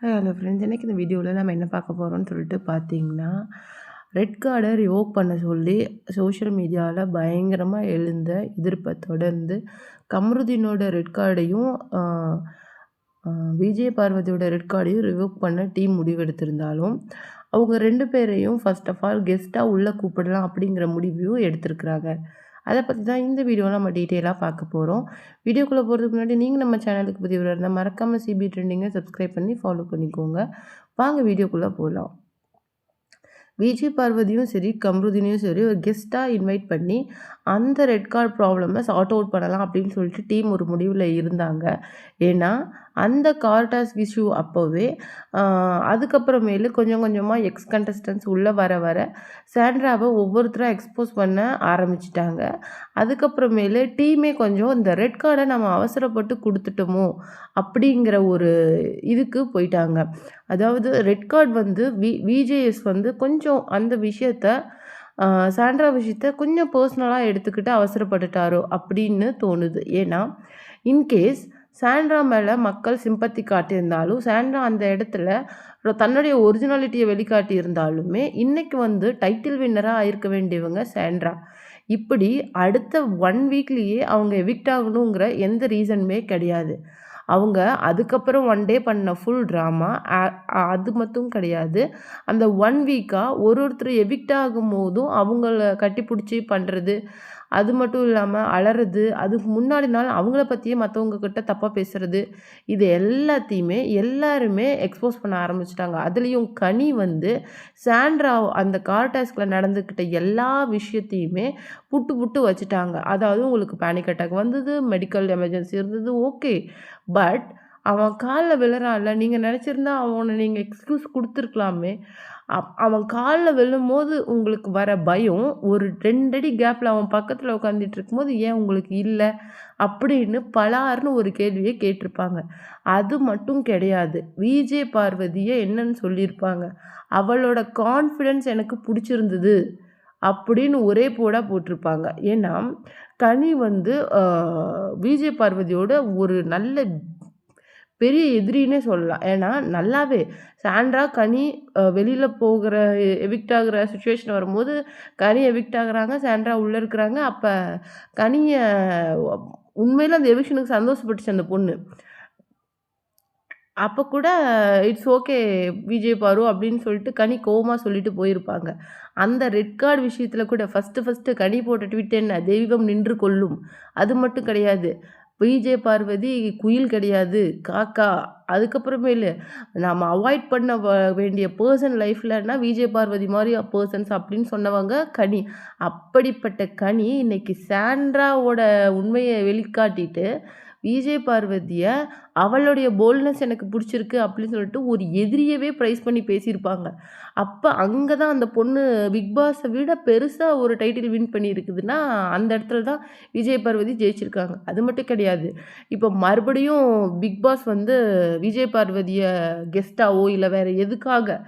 Hello friends இன்றைக்கி இந்த வீடியோவில் நம்ம என்ன பார்க்க போகிறோம்னு சொல்லிட்டு பார்த்தீங்கன்னா ரெட் கார்டை ரிவோக் பண்ண சொல்லி சோஷியல் மீடியாவில் பயங்கரமாக எழுந்த எதிர்ப்பை தொடர்ந்து கமருதீனோட ரெட் கார்டையும் விஜய் பார்வதியோட ரெட் கார்டையும் ரிவோக் பண்ண டீம் முடிவெடுத்திருந்தாலும் அவங்க ரெண்டு பேரையும் ஃபர்ஸ்ட் ஆஃப் ஆல் கெஸ்ட்டாக உள்ளே கூப்பிடலாம் அப்படிங்கிற முடிவையும் எடுத்திருக்கிறாங்க. அதை பற்றி தான் இந்த வீடியோவில் நம்ம டீட்டெயிலாக பார்க்க போகிறோம் வீடியோக்குள்ளே போகிறதுக்கு முன்னாடி நீங்கள் நம்ம சேனலுக்கு புதியவராக இருந்தால் மறக்காமல் சிபி ட்ரெண்டிங்கை சப்ஸ்கிரைப் பண்ணி ஃபாலோ பண்ணிக்கோங்க. வாங்க வீடியோக்குள்ளே போகலாம் விஜய் பார்வதியும் சரி கம்ருதினையும் சரி ஒரு கெஸ்ட்டாக இன்வைட் பண்ணி அந்த ரெட் கார்டு ப்ராப்ளமை சார்ட் அவுட் பண்ணலாம் அப்படின்னு சொல்லிட்டு டீம் ஒரு முடிவில் இருந்தாங்க. ஏன்னா அந்த கார்டாஸ் இஷ்யூ அப்போவே அதுக்கப்புறமேலு கொஞ்சம் கொஞ்சமாக எக்ஸ் கண்டஸ்டன்ஸ் உள்ளே வர வர சாண்ட்ராவை ஒவ்வொருத்தராக எக்ஸ்போஸ் பண்ண ஆரம்பிச்சிட்டாங்க. அதுக்கப்புறமேலு டீமே கொஞ்சம் இந்த ரெட் கார்டை நம்ம அவசரப்பட்டு கொடுத்துட்டோமோ அப்படிங்கிற ஒரு இதுக்கு போயிட்டாங்க. அதாவது ரெட் கார்டு வந்து வி விஜேஎஸ் வந்து கொஞ்சம் அந்த விஷயத்த சாண்ட்ரா விஷயத்த கொஞ்சம் பர்சனலாக எடுத்துக்கிட்டு அவசரப்பட்டுட்டாரோ அப்படின்னு தோணுது. ஏன்னா இன்கேஸ் சாண்ட்ரா மேலே மக்கள் சிம்பத்தி காட்டியிருந்தாலும் சாண்ட்ரா அந்த இடத்துல தன்னுடைய ஒரிஜினாலிட்டியை வெளிக்காட்டி இருந்தாலுமே இன்றைக்கி வந்து டைட்டில் வின்னராக இருக்க வேண்டியவங்க சாண்ட்ரா. இப்படி அடுத்த ஒன் வீக்லேயே அவங்க எவிக்ட் ஆகணுங்கிற எந்த ரீசனுமே கிடையாது. அவங்க அதுக்கப்புறம் ஒன் டே பண்ண ஃபுல் ட்ராமா அது மட்டும் கிடையாது. அந்த ஒன் வீக்காக ஒரு ஒருத்தர் எவிக்ட் ஆகும் போதும் அவங்கள கட்டி பிடிச்சி பண்ணுறது அது மட்டும் இல்லாமல் அலறது அதுக்கு முன்னாடி நாள் அவங்கள பற்றியே மற்றவங்க கிட்ட தப்பாக பேசுகிறது இது எல்லாத்தையுமே எல்லாருமே எக்ஸ்போஸ் பண்ண ஆரம்பிச்சிட்டாங்க. அதுலேயும் கனி வந்து சாண்ட்ரா அந்த கார் டாஸ்கில் நடந்துக்கிட்ட எல்லா விஷயத்தையுமே புட்டு புட்டு வச்சுட்டாங்க. அதாவது உங்களுக்கு பேனிக் அட்டாக் வந்தது மெடிக்கல் எமர்ஜென்சி இருந்தது ஓகே பட் அவன் காலில் விழுறான்ல நீங்கள் நினச்சிருந்தா அவனை நீங்கள் எக்ஸ்கியூஸ் கொடுத்துருக்கலாமே. அவன் காலில் விழும்போது உங்களுக்கு வர பயம் ஒரு ரெண்டடி கேப்பில் அவன் பக்கத்தில் உட்காந்துட்டு இருக்கும்போது ஏன் உங்களுக்கு இல்லை? அப்படின்னு பலார்னு ஒரு கேள்வியை கேட்டிருப்பாங்க. அது மட்டும் கிடையாது. விஜே பார்வதியை என்னன்னு சொல்லியிருப்பாங்க. அவளோட கான்ஃபிடென்ஸ் எனக்கு பிடிச்சிருந்தது அப்படின்னு ஒரே போடாக போட்டிருப்பாங்க. ஏன்னா கனி வந்து விஜய் பார்வதியோட ஒரு நல்ல பெரிய எதிரின்னே சொல்லலாம். ஏன்னா நல்லாவே சாண்ட்ரா கனி வெளியில் போகிற எவிக்ட் ஆகிற சுச்சுவேஷன் வரும்போது கனி எவிக்ட் ஆகுறாங்க சாண்ட்ரா உள்ளே இருக்கிறாங்க. அப்போ கனியை உண்மையில் அந்த எவிக்ஷனுக்கு சந்தோஷப்பட்டுச்சு அந்த பொண்ணு. அப்போ கூட இட்ஸ் ஓகே விஜய் பாரு அப்படின்னு சொல்லிட்டு கனி கோவமாக சொல்லிட்டு போயிருப்பாங்க. அந்த ரெட் கார்டு விஷயத்தில் கூட ஃபஸ்ட்டு ஃபஸ்ட்டு கனி போட்ட ட்விட் என்ன? தெய்வம் நின்று கொள்ளும் அது மட்டும் கிடையாது. விஜய் பார்வதி குயில் கிடையாது. காக்கா. அதுக்கப்புறமேலு நாம் அவாய்ட் பண்ண வேண்டிய பர்சன் லைஃப்லன்னா விஜய் பார்வதி மாதிரி பர்சன்ஸ் அப்படின்னு சொன்னவங்க கனி. அப்படிப்பட்ட கனி இன்னைக்கு சாண்ட்ராவோட உண்மையை வெளிக்காட்டிட்டு விஜய் பார்வதியை அவளுடைய போல்ட்னஸ் எனக்கு பிடிச்சிருக்கு அப்படின்னு சொல்லிட்டு ஒரு எதிரியவே ப்ரைஸ் பண்ணி பேசியிருப்பாங்க. அப்போ அங்கே தான் அந்த பொண்ணு பிக் பாஸை விட பெருசாக ஒரு டைட்டில் வின் பண்ணியிருக்குதுன்னா அந்த இடத்துல தான் விஜய் பார்வதி ஜெயிச்சிருக்காங்க. அது மட்டும் கிடையாது. இப்போ மறுபடியும் பிக் பாஸ் வந்து விஜய் பார்வதியை கெஸ்ட்டாவோ இல்லை வேறு எதுக்காக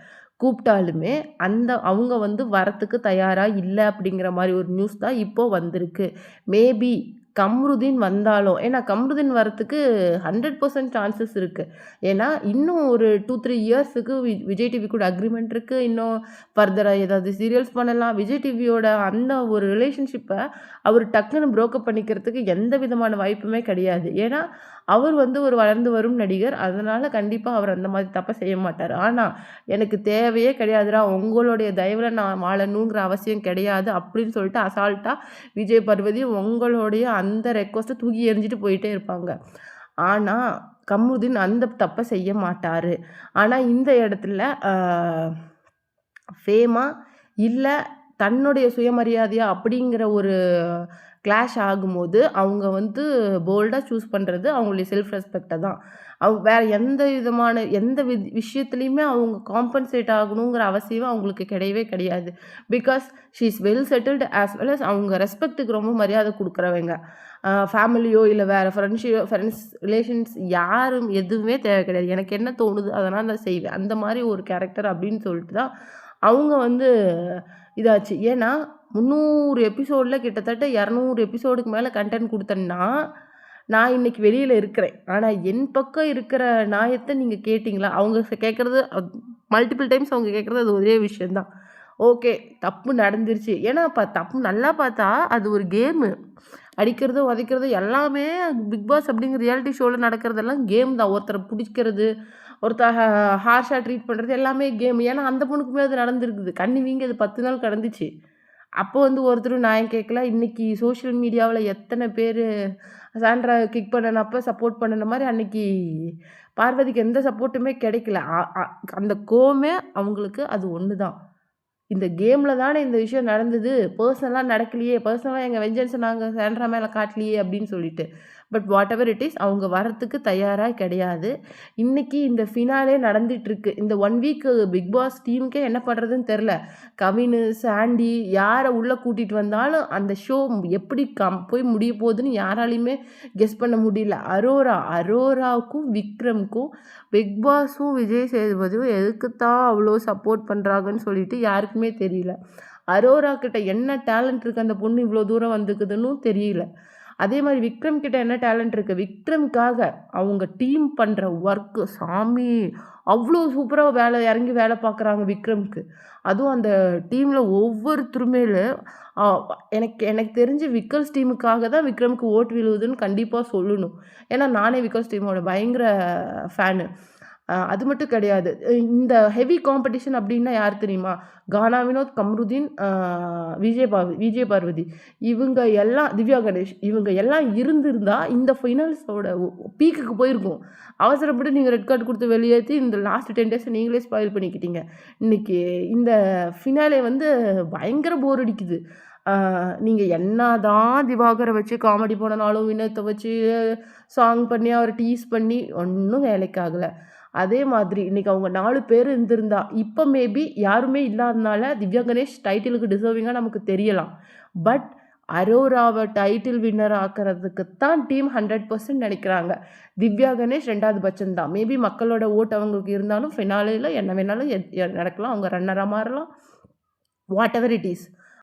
கூப்பிட்டாலுமே அந்த அவங்க வந்து வரத்துக்கு தயாராக இல்லை அப்படிங்கிற மாதிரி ஒரு நியூஸ் தான் இப்போது வந்திருக்கு. மேபி கம்ருதீன் வந்தாலும் ஏன்னா கம்ருதீன் வரத்துக்கு ஹண்ட்ரட் பர்சன்ட் சான்சஸ் இருக்குது ஏன்னா இன்னும் ஒரு டூ த்ரீ இயர்ஸுக்கு வி விஜய் டிவி கூட அக்ரிமெண்ட் இருக்குது இன்னும் ஃபர்தராக ஏதாவது சீரியல்ஸ் பண்ணலாம். விஜய் டிவியோட அந்த ஒரு ரிலேஷன்ஷிப்பை அவர் டக்குன்னு ப்ரோக்கப் பண்ணிக்கிறதுக்கு எந்த விதமான வாய்ப்புமே கிடையாது. ஏன்னா அவர் வந்து ஒரு வளர்ந்து வரும் நடிகர். அதனால் கண்டிப்பாக அவர் அந்த மாதிரி தப்பை செய்ய மாட்டார். ஆனால் எனக்கு தேவையே கிடையாதுடா. உங்களுடைய தயவில் நான் வாழணுங்கிற அவசியம் கிடையாது அப்படின்னு சொல்லிட்டு அசால்ட்டாக விஜய் பர்வதி உங்களுடைய அந்த ரெக்வஸ்ட்டை தூக்கி எறிஞ்சிட்டு போயிட்டே இருப்பாங்க. ஆனால் கமருதீன் அந்த தப்பை செய்ய மாட்டார். ஆனால் இந்த இடத்துல ஃபேமா இல்லை தன்னுடைய சுயமரியாதையா அப்படிங்கிற ஒரு கிளாஷ் ஆகும்போது அவங்க வந்து போல்டாக சூஸ் பண்ணுறது அவங்களுடைய செல்ஃப் ரெஸ்பெக்டை தான். அவங்க வேறு எந்த விதமான எந்த வி விஷயத்துலையுமே அவங்க காம்பன்சேட் ஆகணுங்கிற அவசியம் அவங்களுக்கு கிடையவே கிடையாது. Because she is well settled as well as அவங்க ரெஸ்பெக்ட்டுக்கு ரொம்ப மரியாதை கொடுக்குறவங்க. ஃபேமிலியோ இல்லை வேறு ஃப்ரெண்ட்ஷியோ ஃப்ரெண்ட்ஸ் ரிலேஷன்ஸ் யாரும் எதுவுமே தேவை கிடையாது. எனக்கு என்ன தோணுது அதனால் நான் செய்வேன். அந்த மாதிரி ஒரு கேரக்டர் அப்படின்னு சொல்லிட்டு தான் அவங்க வந்து இதாச்சு ஏன்னா முந்நூறு எபிசோடில் கிட்டத்தட்ட இரநூறு எபிசோடுக்கு மேலே கண்டென்ட் கொடுத்தேன்னா நான் இன்னைக்கு வெளியில் இருக்கிறேன். ஆனால் என் பக்கம் இருக்கிற நாயத்தை நீங்கள் கேட்டிங்களா அவங்க கேட்குறது மல்டிபிள் டைம்ஸ் அவங்க கேட்குறது அது ஒரே விஷயந்தான் ஓகே. தப்பு நடந்துருச்சு. ஏன்னா இப்போ தப்பு நல்லா பார்த்தா அது ஒரு கேமு. அடிக்கிறது, உதைக்கிறது எல்லாமே பிக் பாஸ் அப்படிங்கிற ரியாலிட்டி ஷோவில் நடக்கிறதெல்லாம் கேம் தான். ஒருத்தரை பிடிக்கிறது ஒருத்தர ஹார்ஷாக ட்ரீட் பண்ணுறது எல்லாமே கேம். ஏன்னா அந்த பொண்ணுக்குமே அது நடந்திருக்குது. கண்ணு வீங்கி அது 10 நாள் கடந்துச்சு. அப்போ வந்து ஒருத்தரும் நியாயம் கேட்கல. இன்னைக்கு சோஷியல் மீடியாவில் எத்தனை பேர் சாண்ட்ரா கிக் பண்ணனப்போ சப்போர்ட் பண்ணுன மாதிரி அன்னைக்கு பார்வதிக்கு எந்த சப்போர்ட்டுமே கிடைக்கல. அந்த கோமே அவங்களுக்கு அது ஒன்று தான். இந்த கேமில் தானே இந்த விஷயம் நடந்தது. பர்சனலாக நடக்கலையே! பர்சனலாக எங்கள் வெஞ்சன்ஸ நாங்கள் சாண்ட்ரா மேலே காட்டலையே! அப்படின்னு சொல்லிட்டு. But whatever it is அவங்க வரத்துக்கு தயாராக கிடையாது. இன்றைக்கி இந்த ஃபினாலே நடந்துகிட்ருக்கு இந்த ஒன் வீக் பிக் பாஸ் டீமுக்கே என்ன பண்ணுறதுன்னு தெரில கவின் சாண்டி யாரை உள்ளே கூட்டிகிட்டு வந்தாலும் அந்த ஷோ எப்படி கம் போய் முடிய போகுதுன்னு யாராலையுமே கெஸ் பண்ண முடியல. அரோரா அரோராவுக்கும், விக்ரம்க்கும் பிக் பாஸும், விஜய் சேதுபதியும் எதுக்குத்தான் அவ்வளோ சப்போர்ட் பண்ணுறாங்கன்னு சொல்லிட்டு யாருக்குமே தெரியல. அரோரா கிட்ட என்ன டேலண்ட் இருக்குது அந்த பொண்ணு இவ்வளோ தூரம் வந்துக்குதுன்னும் தெரியல. அதே மாதிரி விக்ரம் கிட்ட என்ன டேலண்ட் இருக்குது விக்ரம்க்காக அவங்க டீம் பண்ணுற ஒர்க்கு சாமி! அவ்வளோ சூப்பராக வேலை இறங்கி வேலை பார்க்குறாங்க விக்ரம்க்கு. அதுவும் அந்த டீமில் ஒவ்வொருத்தருமேல எனக்கு எனக்கு தெரிஞ்சு விக்கல்ஸ் டீமுக்காக தான் விக்ரம்க்கு ஓட்டு விழுவுதுன்னு கண்டிப்பாக சொல்லணும். ஏன்னா நானே விக்கல்ஸ் டீமோட பயங்கர ஃபேனு. அது மட்டும் கிடையாது. இந்த ஹெவி காம்படிஷன் அப்படின்னா யார் தெரியுமா? கானா வினோத், கம்ருதீன், விஜய் பார்வ விஜய் பார்வதி. இவங்க எல்லாம் திவ்யா கணேஷ். இவங்க எல்லாம் இருந்திருந்தால் இந்த ஃபைனல்ஸோட பீக்குக்கு போயிருக்கும். அவசரப்பட்டு நீங்கள் ரெட் கார்ட் கொடுத்து வெளியேற்றி இந்த லாஸ்ட் 10 டேஸ நீங்களே ஸ்பாயில் பண்ணிக்கிட்டீங்க. இன்னைக்கு இந்த ஃபினாலே வந்து பயங்கர போர் அடிக்குது. நீங்கள் என்ன என்னதான் திவாகரை வச்சு காமெடி போனாலும் வினத்தை வச்சு சாங் பண்ணி அவரை டீஸ் பண்ணி ஒன்றும் வேலைக்கு ஆகலை அதே மாதிரி இன்றைக்கி அவங்க நாலு பேர் இருந்திருந்தா, இப்போ மேபி யாருமே இல்லாதனால திவ்யா கணேஷ் டைட்டிலுக்கு டிசர்விங்காக நமக்கு தெரியலாம். பட் அரோராவை டைட்டில் வின்னர் ஆக்கிறதுக்கு தான் டீம் ஹண்ட்ரட் பர்சன்ட் நினைக்கிறாங்க திவ்யா கணேஷ் ரெண்டாவது பட்சம் தான். மேபி மக்களோட ஓட்டு அவங்களுக்கு இருந்தாலும் ஃபினாலேயில் என்ன வேணாலும் எ நடக்கலாம். அவங்க ரன்னராக மாறலாம். Whatever it is.